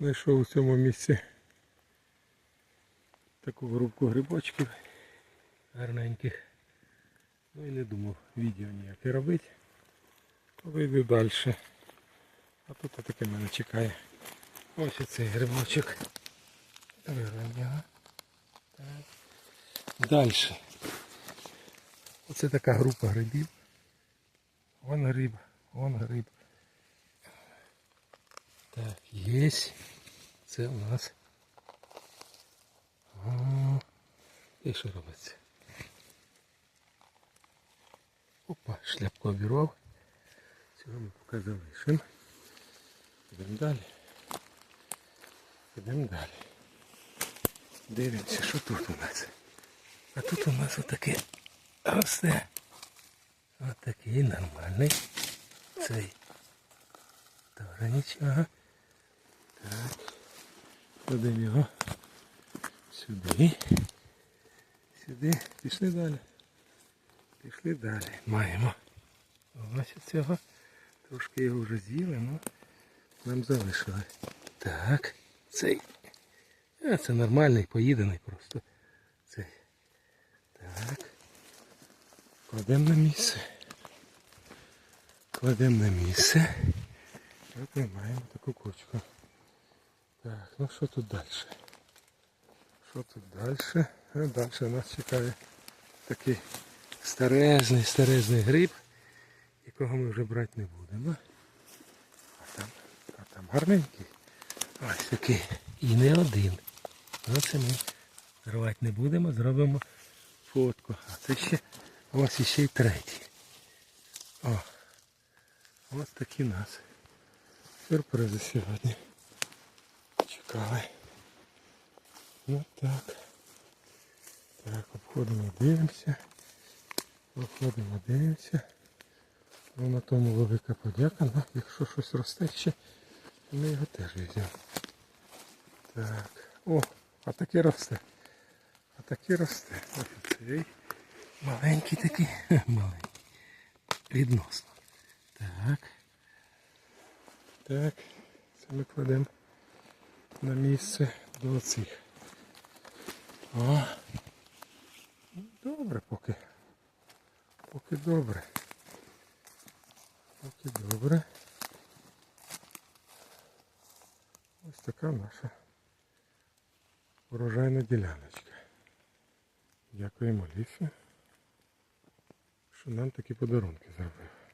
Знайшов у цьому місці таку групку грибочків гарненьких. Ну і не думав відео ніяке робити. Вийду далі. А тут таке мене чекає. Ось і цей грибочок. Далі. Оце така група грибів. Вон гриб, вон гриб. Так, є. Це у нас. О, і що робиться? Опа, шляпку обірвав. Цього ми поки залишимо. Йдемо далі. Йдемо далі. Дивимося, що тут у нас. А тут у нас отаке росте. Отакий нормальний. Цей. Добре, нічого. Кладемо його сюди. Сюди. Пішли далі. Пішли далі. Маємо. Ось цього. Трошки його вже з'їли, але нам залишили. Так. Цей. А, це нормальний, поїдений просто. Цей. Так. Кладемо на місце. Кладемо на місце. От маємо таку кучку. Так, ну що тут далі? Що тут далі? Далі нас чекає такий старезний, старезний гриб, якого ми вже брати не будемо. А там, а там гарненький. Ось такий. І не один. Ну ми зривати не будемо, зробимо фотку. А це ще ось іще й третій. О, ось такі нас. Сюрпризи сьогодні. Чекали. Ну так. Так, обходимо, дивимося. Обходимо, дивимося. Ну на тому велика подяка. Ну, якщо щось росте ще, ми його теж візьмемо. Так. О, а таке росте. А таке росте. Ось цей. Маленький такий. Маленький. Відносно. Так. Так. Це ми кладемо на місце до оцих. О. Добре поки. Поки добре. Поки добре. Ось така наша урожайна діляночка. Дякуємо Лісі, що нам такі подарунки зробив.